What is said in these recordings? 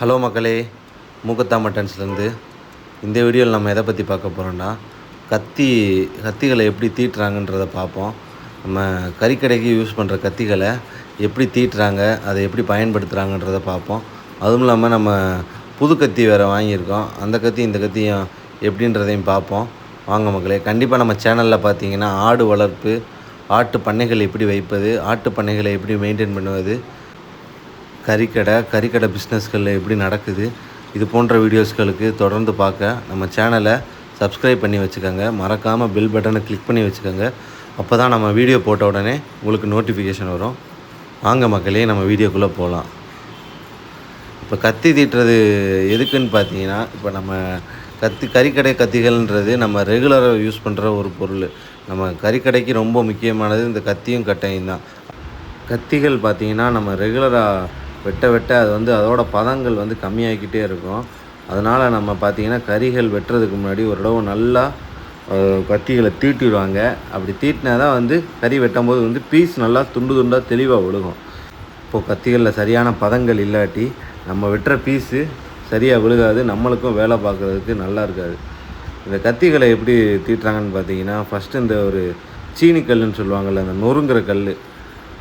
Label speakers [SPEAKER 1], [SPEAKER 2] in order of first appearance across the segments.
[SPEAKER 1] Hello மக்களே மூக்கத்தா மட்டன்ஸ்லேருந்து இந்த வீடியோவில் நம்ம எதை பற்றி பார்க்க போகிறோம்னா கத்தி கத்திகளை எப்படி தீட்டுறாங்கன்றதை பார்ப்போம். நம்ம கறிக்கடைக்கு யூஸ் பண்ணுற கத்திகளை எப்படி தீட்டுறாங்க அதை எப்படி பயன்படுத்துகிறாங்கன்றதை பார்ப்போம். அதுவும் இல்லாமல் நம்ம புது கத்தி வேறு வாங்கியிருக்கோம். அந்த கத்தி இந்த கத்தியும் எப்படின்றதையும் பார்ப்போம். வாங்க மக்களே கண்டிப்பாக நம்ம சேனலில் பார்த்தீங்கன்னா ஆடு வளர்ப்பு ஆட்டு பண்ணைகள் எப்படி வைப்பது ஆட்டு பண்ணைகளை எப்படி மெயின்டைன் பண்ணுவது கறிக்கடை கறிக்கடை பிஸ்னஸ்களில் எப்படி நடக்குது இது போன்ற வீடியோஸ்களுக்கு தொடர்ந்து பார்க்க நம்ம சேனலை சப்ஸ்கிரைப் பண்ணி வச்சுக்கோங்க. மறக்காமல் பெல் பட்டனை கிளிக் பண்ணி வச்சுக்கோங்க. அப்போ தான் நம்ம வீடியோ போட்ட உடனே உங்களுக்கு நோட்டிஃபிகேஷன் வரும். வாங்க மக்களே நம்ம வீடியோக்குள்ளே போகலாம் இப்போ கத்தி தீட்டுறது எதுக்குன்னு பார்த்தீங்கன்னா இப்போ நம்ம கத்தி கறிக்கடை கத்திகள்ன்றது நம்ம ரெகுலராக யூஸ் பண்ணுற ஒரு பொருள். நம்ம கறிக்கடைக்கு ரொம்ப முக்கியமானது இந்த கத்தியும் கட்டையும் தான். கத்திகள் பார்த்தீங்கன்னா நம்ம ரெகுலராக வெட்ட வெட்ட அது வந்து அதோட பதங்கள் வந்து கம்மியாகிக்கிட்டே இருக்கும். அதனால் நம்ம பார்த்தீங்கன்னா கறிகள் வெட்டுறதுக்கு முன்னாடி ஒரு தடவை நல்லா கத்திகளை தீட்டிடுவாங்க அப்படி தீட்டினா தான் வந்து கறி வெட்டும் போது வந்து பீஸ் நல்லா துண்டு துண்டாக தெளிவாக விழுகும். இப்போது கத்திகளில் சரியான பதங்கள் இல்லாட்டி நம்ம வெட்டுற பீஸு சரியாக விழுகாது நம்மளுக்கும் வேலை பார்க்குறதுக்கு நல்லா இருக்காது. இந்த கத்திகளை எப்படி தீட்டுறாங்கன்னு பார்த்தீங்கன்னா ஃபஸ்ட்டு இந்த ஒரு சீனி கல்லுன்னு சொல்லுவாங்கள்ல அந்த நொறுங்குற கல்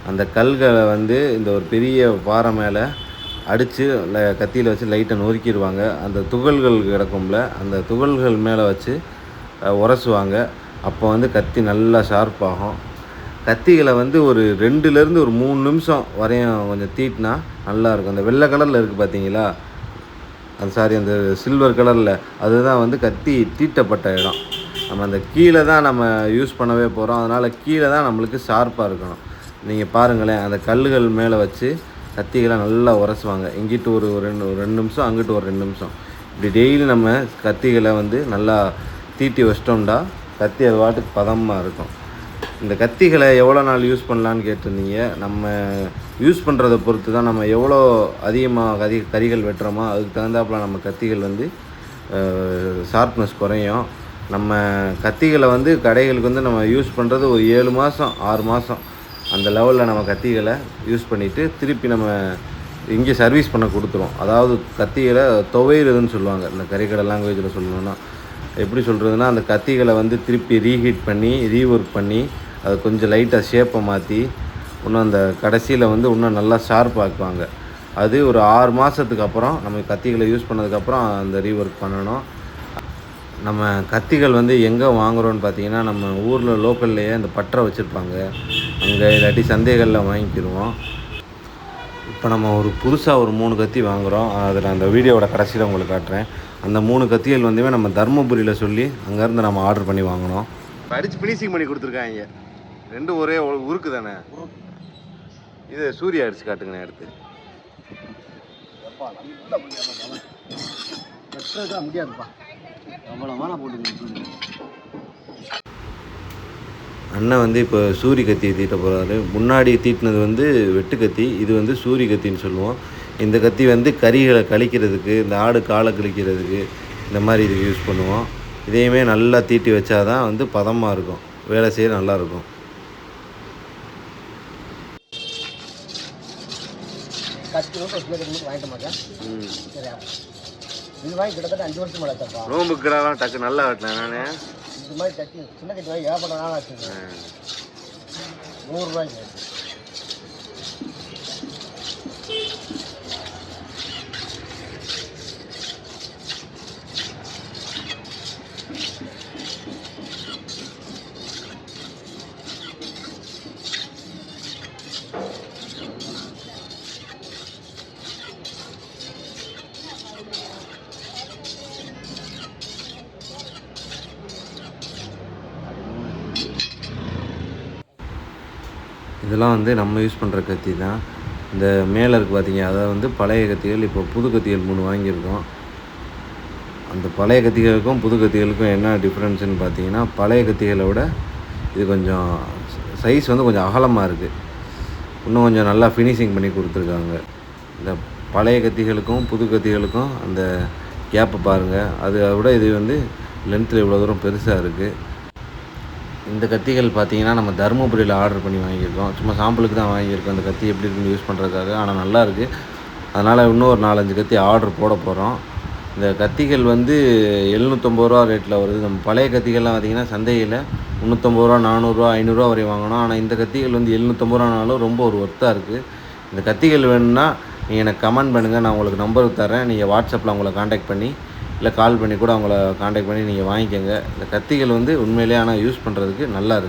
[SPEAKER 1] அந்த கல்களை வந்து இந்த ஒரு பெரிய பாறை மேலே அடித்து கத்தியில் வச்சு லைட்டை நொறுக்கிடுவாங்க. அந்த துகள்கள் கிடக்கும்ல அந்த துகள்கள் மேலே வச்சு உரசுவாங்க. அப்போ வந்து கத்தி நல்லா ஷார்ப்பாகும் கத்திகளை வந்து ஒரு ரெண்டுலேருந்து ஒரு மூணு நிமிஷம் வரையும் கொஞ்சம் தீட்டினா நல்லாயிருக்கும் அந்த வெள்ளை கலரில் இருக்குது பார்த்தீங்களா அது சாரி அந்த சில்வர் கலரில் அதுதான் வந்து கத்தி தீட்டப்பட்ட இடம். நம்ம அந்த கீழே தான் நம்ம யூஸ் பண்ணவே போகிறோம் அதனால் கீழே தான் நம்மளுக்கு ஷார்ப்பாக இருக்கணும். நீங்கள் பாருங்களேன் அந்த கல்லுகள் மேலே வச்சு கத்திகளை நல்லா உரசுவாங்க. இங்கிட்டு ஒரு ரெண்டு ஒரு ரெண்டு நிமிஷம் அங்கிட்டு ஒரு ரெண்டு நிமிஷம். இப்படி டெய்லி நம்ம கத்திகளை வந்து நல்லா தீட்டி வச்சிட்டோம்டா கத்தி அது பாட்டுக்கு பதமாக இருக்கும். இந்த கத்திகளை எவ்வளோ நாள் யூஸ் பண்ணலான்னு கேட்டிருந்தீங்க. நம்ம யூஸ் பண்ணுறதை பொறுத்து தான் நம்ம எவ்வளோ அதிகமாக கதி கறிகள் வெட்டுறோமோ அதுக்கு தகுந்தாப்பில் நம்ம கத்திகள் வந்து ஷார்ப்னஸ் குறையும். நம்ம கத்திகளை வந்து கடைகளுக்கு வந்து நம்ம யூஸ் பண்ணுறது ஒரு ஏழு மாதம் ஆறு மாதம் அந்த லெவலில் நம்ம கத்திகளை யூஸ் பண்ணிவிட்டு திருப்பி நம்ம இங்கே சர்வீஸ் பண்ண கொடுத்துரும். அதாவது கத்திகளை துவையிறதுன்னு சொல்லுவாங்க. இந்த கறிக்கடை லாங்குவேஜில் சொல்லணும்னா. எப்படி சொல்கிறதுனா அந்த கத்திகளை வந்து திருப்பி ரீஹீட் பண்ணி ரீஒர்க் பண்ணி அதை கொஞ்சம் லைட்டாக ஷேப்பை மாற்றி இன்னும் அந்த கடைசியில் வந்து இன்னும் நல்லா ஷார்ப் ஆக்குவாங்க. அது ஒரு ஆறு மாதத்துக்கு அப்புறம் நம்ம கத்திகளை யூஸ் பண்ணதுக்கப்புறம் அந்த ரீஒர்க் பண்ணணும். நம்ம கத்திகள் வந்து எங்கே வாங்குகிறோன்னு பார்த்தீங்கன்னா நம்ம ஊரில் லோக்கல்லையே அந்த பட்டரை வச்சுருப்பாங்க. அங்கே இல்லாட்டி சந்தைகளில் வாங்கிக்கிடுவோம் இப்போ நம்ம ஒரு புதுசாக ஒரு மூணு கத்தி வாங்குகிறோம் அதை நான் அந்த வீடியோவோட கடைசியில் உங்களுக்கு காட்டுறேன். அந்த மூணு கத்திகள் வந்துமே நம்ம தருமபுரியில் சொல்லி அங்கேருந்து நம்ம ஆர்டர் பண்ணி வாங்கினோம். அடித்து ஃபினிஷிங் பண்ணி கொடுத்துருக்காங்க ரெண்டும் ஒரே உருக்கு தானே? இது சூர்யா அடிச்சு காட்டுங்கண்ணே எடுத்து.
[SPEAKER 2] முடியாதுப்பா. அவ்வளோ போட்டு
[SPEAKER 1] அண்ணன் வந்து இப்போ சூரி கத்தியை தீட்ட போகிறாரு முன்னாடி தீட்டினது வந்து வெட்டு கத்தி இது வந்து சூரி கத்தின்னு சொல்லுவோம். இந்த கத்தி வந்து கறிகளை கழிக்கிறதுக்கு இந்த ஆடு காலை கழிக்கிறதுக்கு இந்த மாதிரி இதுக்கு யூஸ் பண்ணுவோம். இதையுமே நல்லா தீட்டி வச்சாதான் வந்து பதமாக இருக்கும். வேலை செய்ய நல்லா இருக்கும்.
[SPEAKER 2] கத்தி ரூபாய் கிலோ கட்டி மட்டும் வாங்கிட்டு மாட்டேன் சரியா? இது வாங்கி கிட்டத்தட்ட அஞ்சு வருஷம் மேலே தப்பா
[SPEAKER 1] நோம்புக்குறாலாம் டக்கு நல்லா வெட்டினேன் நான்.
[SPEAKER 2] இது மாதிரி கட்டி சின்ன கட்டி வாங்கி ஏகப்பட்ட நாள் ஆச்சு நூறுரூவாய்க்கு.
[SPEAKER 1] இதெல்லாம் வந்து நம்ம யூஸ் பண்ணுற கத்தி தான். இந்த மேலே இருக்குது பார்த்தீங்க அதை வந்து பழைய கத்திகள் இப்போ புது கத்திகள் மூணு வாங்கியிருக்கோம். அந்த பழைய கத்திகளுக்கும் புது கத்திகளுக்கும் என்ன டிஃப்ரென்ஸுன்னு பார்த்தீங்கன்னா பழைய கத்திகளை விட இது கொஞ்சம் சைஸ் வந்து கொஞ்சம் அகலமாக இருக்குது இன்னும் கொஞ்சம் நல்லா ஃபினிஷிங் பண்ணி கொடுத்துருக்காங்க. இந்த பழைய கத்திகளுக்கும் புது கத்திகளுக்கும் அந்த கேப்பை பாருங்கள் அது அதை விட இது வந்து லென்த்தில் இவ்வளோ தூரம் பெருசாக இருக்குது இந்த கத்திகள் பார்த்தீங்கன்னா நம்ம தருமபுரியில் ஆர்டர் பண்ணி வாங்கியிருக்கோம். சும்மா சாம்பிளுக்கு தான் வாங்கியிருக்கோம். இந்த கத்தி எப்படி இருக்குன்னு யூஸ் பண்ணுறதுக்காக ஆனால் நல்லா இருக்குது அதனால் இன்னும் ஒரு நாலஞ்சு கத்தி ஆர்டர் போட போகிறோம் இந்த கத்திகள் வந்து எழுநூற்றம்பது ரூபா ரேட்டில் வருது. நம்ம பழைய கத்திகள்லாம் பார்த்திங்கன்னா சந்தையில் முந்நூற்றம்பது ரூபா நானூறுரூவா ஐநூறுரூவா வரை வாங்கணும். ஆனால் இந்த கத்திகள் வந்து எழுநூற்றம்பது ரூபானாலும் ரொம்ப ஒரு ஒர்த்தாக இருக்குது இந்த கத்திகள் வேணும்னா நீங்கள் எனக்கு கமெண்ட் பண்ணுங்கள் நான் உங்களுக்கு நம்பர் தரேன் நீங்கள் வாட்ஸ்அப்பில் உங்களை காண்டாக்ட் பண்ணி இல்லை கால் பண்ணி கூட அவங்கள காண்டாக்ட் பண்ணி நீங்கள் வாங்கிக்கோங்க. இந்த கத்திகள் வந்து உண்மையிலேயே ஆனால் யூஸ் பண்ணுறதுக்கு நல்லா இருக்குது